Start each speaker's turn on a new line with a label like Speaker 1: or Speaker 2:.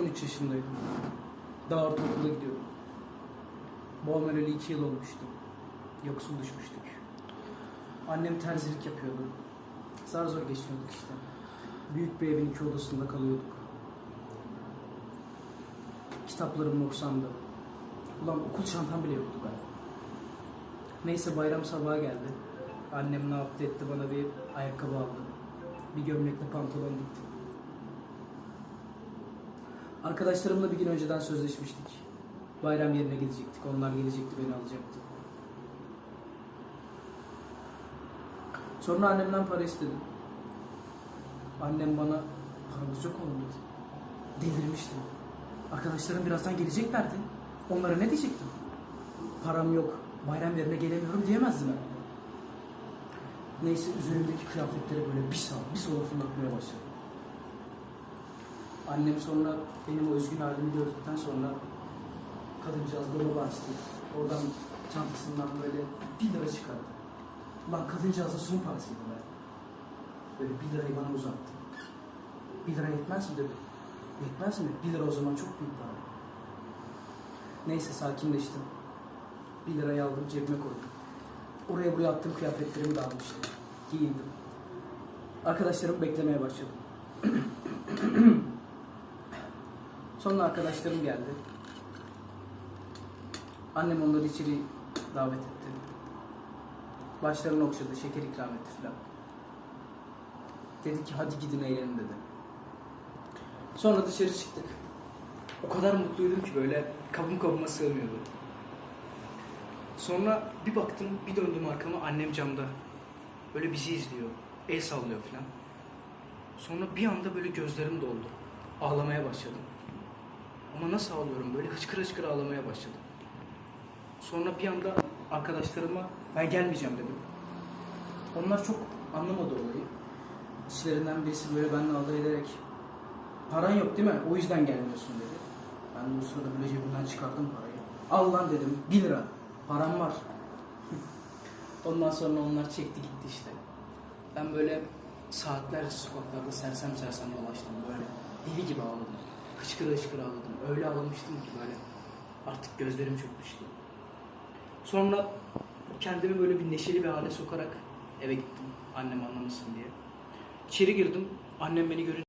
Speaker 1: 13 yaşındaydım. Daha ortaokula gidiyordum. Babam öleli 2 yıl olmuştu. Yoksul düşmüştük. Annem terzilik yapıyordu. Zar zor geçiniyorduk işte. Büyük bir evin iki odasında kalıyorduk. Kitaplarım noksandı. Ulan okul çantam bile yoktu ben. Neyse bayram sabahı geldi. Annem ne yaptı etti bana bir ayakkabı aldı. Bir gömlekle pantolon dikti. Arkadaşlarımla bir gün önceden sözleşmiştik. Bayram yerine gidecektik. Onlar gelecekti beni alacaktı. Sonra annemden para istedim. Annem bana paramız yok oğlum dedi. Delirmiştim. Arkadaşlarım birazdan geleceklerdi. Onlara ne diyecektim? Param yok. Bayram yerine gelemiyorum diyemezdim ben. Neyse üzerimdeki kıyafetleri böyle bir sağa bir sola fırlatmaya başladım. Annem sonra benim o üzgün halimi gördükten sonra kadıncağız dolabı açtı. Oradan çantasından böyle bir lira çıkardı. Lan kadıncağızın son parasıydı be. Böyle bir lirayı bana uzattı. Bir lira yetmez mi dedi. Yetmez mi? Bir lira o zaman çok büyük para. Neyse sakinleştim. Bir lirayı aldım cebime koydum. Oraya buraya attığım kıyafetlerimi de almıştım. Giyindim. Arkadaşlarımı beklemeye başladım. Sonra arkadaşlarım geldi. Annem onları içeri davet etti. Başlarını okşadı, şeker ikram etti filan. Dedi ki hadi gidin eğlenin dedi. Sonra dışarı çıktık. O kadar mutluydum ki böyle kabım kabıma sığmıyordu. Sonra bir baktım, bir döndüm arkama annem camda. Böyle bizi izliyor, el sallıyor filan. Sonra bir anda böyle gözlerim doldu. Ağlamaya başladım. Ama nasıl ağlıyorum? Böyle hıçkıra hıçkıra ağlamaya başladım. Sonra bir anda arkadaşlarıma ben gelmeyeceğim dedim. Onlar çok anlamadı olayı. İçlerinden birisi böyle benimle alay ederek paran yok değil mi? O yüzden gelmiyorsun dedi. Ben de o sırada böyle cebimden çıkardım parayı. Al lan dedim. 1 lira. Param var. Ondan sonra onlar çekti gitti işte. Ben böyle saatlerce sokaklarda sersem sersem dolaştım böyle. Deli gibi ağladım. Hıçkıra hıçkıra ağladım. Öyle ağlamıştım ki böyle. Artık gözlerim çökmüştü. Sonra kendimi böyle bir neşeli bir hale sokarak eve gittim. Annem anlamasın diye. İçeri girdim. Annem beni görünce